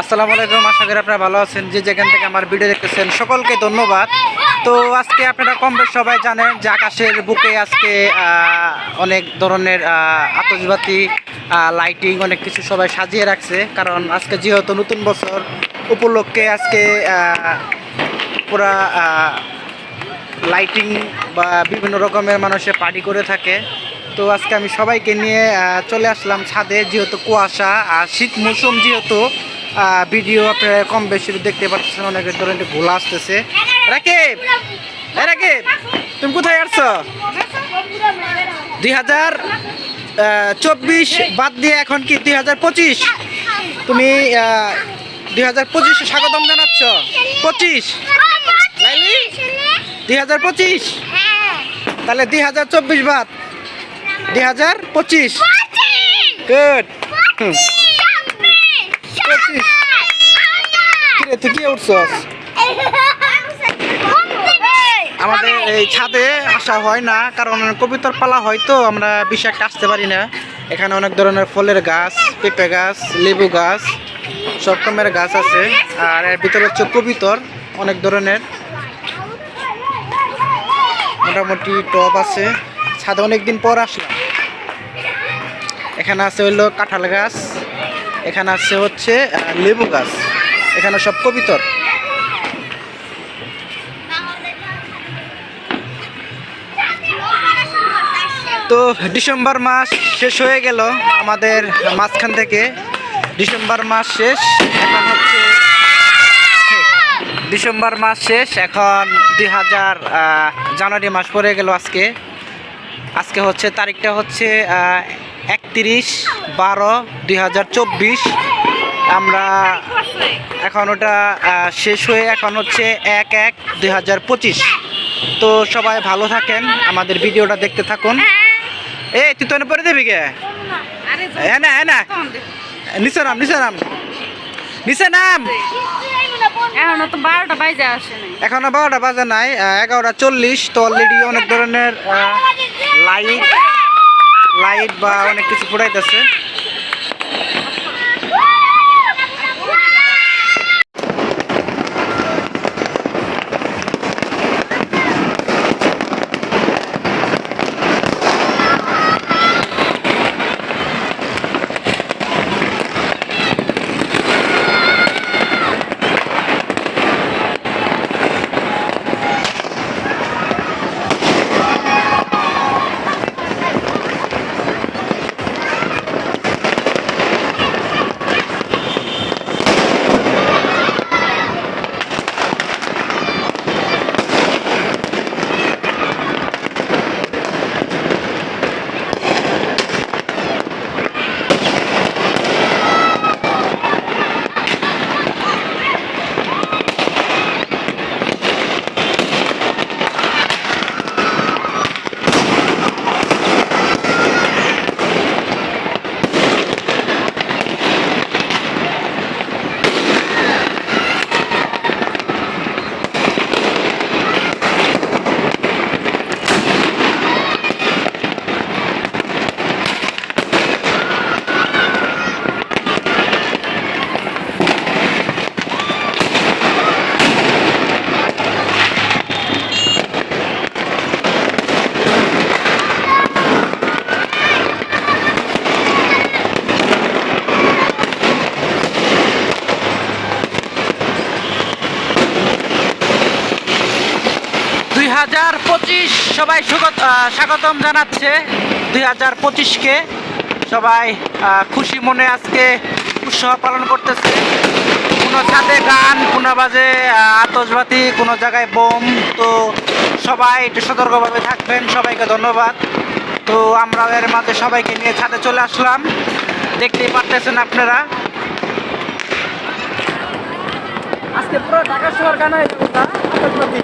আসসালামু আলাইকুম আশা করি আপনারা ভালো আছেন। যে যেখান থেকে আমার ভিডিও দেখতেছেন সকলকে ধন্যবাদ। তো আজকে আপনারা কম বেশ সবাই জানেন যে আকাশের বুকে আজকে অনেক ধরনের আহ, আতশবাতি লাইটিং অনেক কিছু সবাই সাজিয়ে রাখছে। কারণ আজকে যেহেতু নতুন বছর উপলক্ষে আজকে পুরা লাইটিং বা বিভিন্ন রকমের মানুষের পার্টি করে থাকে। তো আজকে আমি সবাইকে নিয়ে চলে আসলাম ছাদে যেহেতু কুয়াশা আর শীত মৌসুম যেহেতু ভিডিও আপনারা কম বেশি দেখতে পাচ্ছেন অনেক ধরনের ঘোলা আসতেছে। রাকিব! রাকিব! তুমি কোথায় আসছো দুই হাজার চব্বিশ বাদ দিয়ে এখন কি দুই হাজার পঁচিশ? তুমি দুই হাজার পঁচিশে স্বাগতম জানাচ্ছ। পঁচিশ? দুই হাজার পঁচিশ? তাহলে দুই হাজার চব্বিশ বাদ। দুই হাজার পঁচিশ। গুড পঁচিশ উঠছস? আমাদের এই ছাদে আসা হয় না, কারণ কবিতার পালা হয় তো, আমরা বেশি একটা আসতে পারি না। এখানে অনেক ধরনের ফলের গাছ, পেঁপে গাছ, লেবু গাছ, সব রকমের গাছ আছে। আর এর ভিতরে হচ্ছে কবিতর, অনেক ধরনের। মোটামুটি টব আছে। ছাদে অনেকদিন পর আসলাম। এখানে আছে হইল কাঁঠাল গাছ, এখানে আছে হচ্ছে লেবু গাছ। এখানে সব কবিতর। তো ডিসেম্বর মাস শেষ হয়ে গেল আমাদের মাঝখান থেকে। ডিসেম্বর মাস শেষ, এখন হচ্ছে ডিসেম্বর মাস শেষ, এখন দুই হাজার জানুয়ারি মাস পড়ে গেল আজকে। আজকে হচ্ছে তারিখটা হচ্ছে একত্রিশ বারো দুই হাজার চব্বিশ। আমরা এখন ওটা শেষ হয়ে এখন হচ্ছে এক এক দুই তো সবাই ভালো থাকেন আমাদের ভিডিওটা দেখতে থাকুন। এই তুই তো পরে দেবি কে হ্যাঁ না হ্যাঁ না। নিচে নাম নিচে নাম। নিচে নাম। এখনও তো বারোটা আসে এখনও বারোটা বাজে নাই এগারোটা চল্লিশ। তো অলরেডি অনেক ধরনের লাইট লাইট বা অনেক কিছু ফুটাইতেছে। সবাই স্বাগতম জানাচ্ছে দুই হাজার পঁচিশকে। সবাই খুশি মনে আজকে উৎসব পালন করতেছে। কোনো ছাদে গান কোনো বাজে আহ, আতশবাতি কোনো জায়গায় বোম। তো সবাই একটু সতর্কভাবে থাকবেন সবাইকে ধন্যবাদ। তো আমরা এর মাঝে সবাইকে নিয়ে ছাদে চলে আসলাম। দেখতেই পারতেছেন আপনারা। আজকে পুরো ঢাকা শহর গান হয়ে যাবে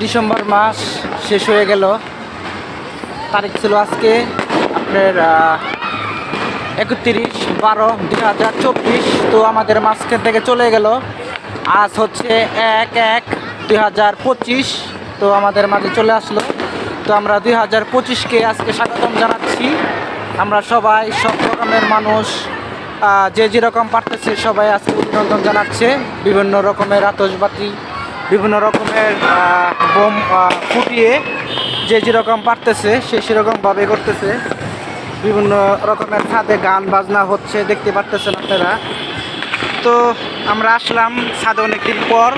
ডিসেম্বর মাস শেষ হয়ে গেল। তারিখ ছিল আজকে আপনার একত্রিশ বারো দুই হাজার চব্বিশ। তো আমাদের মাঝখান থেকে চলে গেল। আজ হচ্ছে এক এক দুই হাজার পঁচিশ। তো আমাদের মাঝে চলে আসলো। তো আমরা দুই হাজার পঁচিশকে আজকে স্বাগতম জানাচ্ছি। আমরা সবাই, সব রকমের মানুষ যে যেরকম পারতেছে সবাই আজকে অভিনন্দন জানাচ্ছে। বিভিন্ন রকমের আতসবাতি বিভিন্ন রকমের বোম ফুটিয়ে যে যেরকম পারতেছে, সে সেরকমভাবে করতেছে। বিভিন্ন রকমের ছাদে গান বাজনা হচ্ছে, দেখতে পারতেছেন আপনারা। তো আমরা আসলাম ছাদে অনেকদিন পর।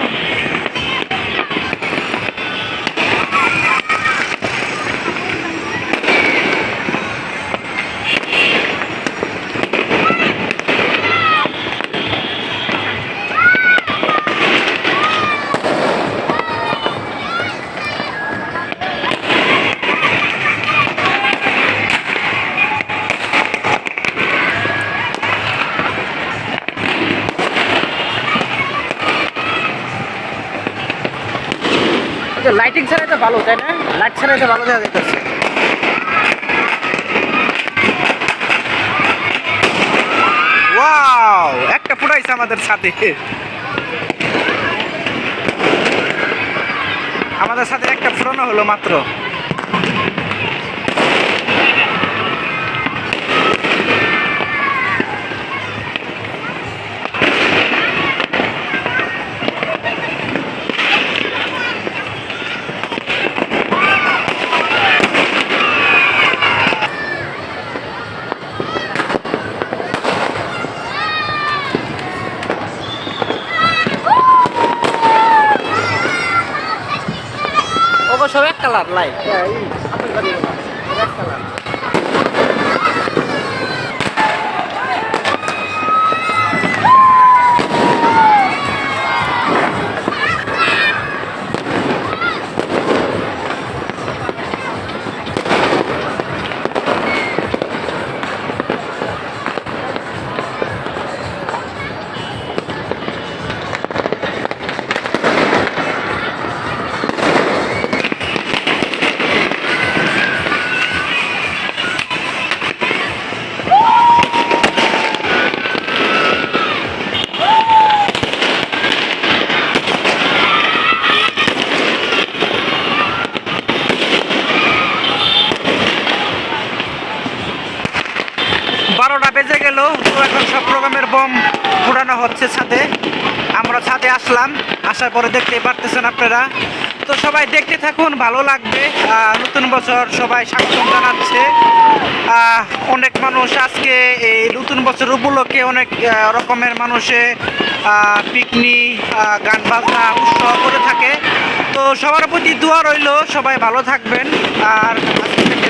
লাইটিং ছাড়াই তো ভালো, তাই না? লাইট ছাড়াই তো ভালো দেখা যাইতেছে ওয়াও একটা ফুটাইছে আমাদের সাথে। আমাদের সাথে একটা ফুটানো হলো মাত্র। সব এক কালার লাইট। এক কালার। আসার পরে দেখতে পারতেছেন আপনারা। তো সবাই দেখতে থাকুন, ভালো লাগবে। নতুন বছর সবাই স্বাগতম জানাচ্ছে। অনেক মানুষ আজকে এই নতুন বছর উপলক্ষে অনেক রকমের মানুষে পিকনিক গান বাজনা, উৎসব করে থাকে। তো সবার প্রতি দোয়া রইল, সবাই ভালো থাকবেন। আর দেখতে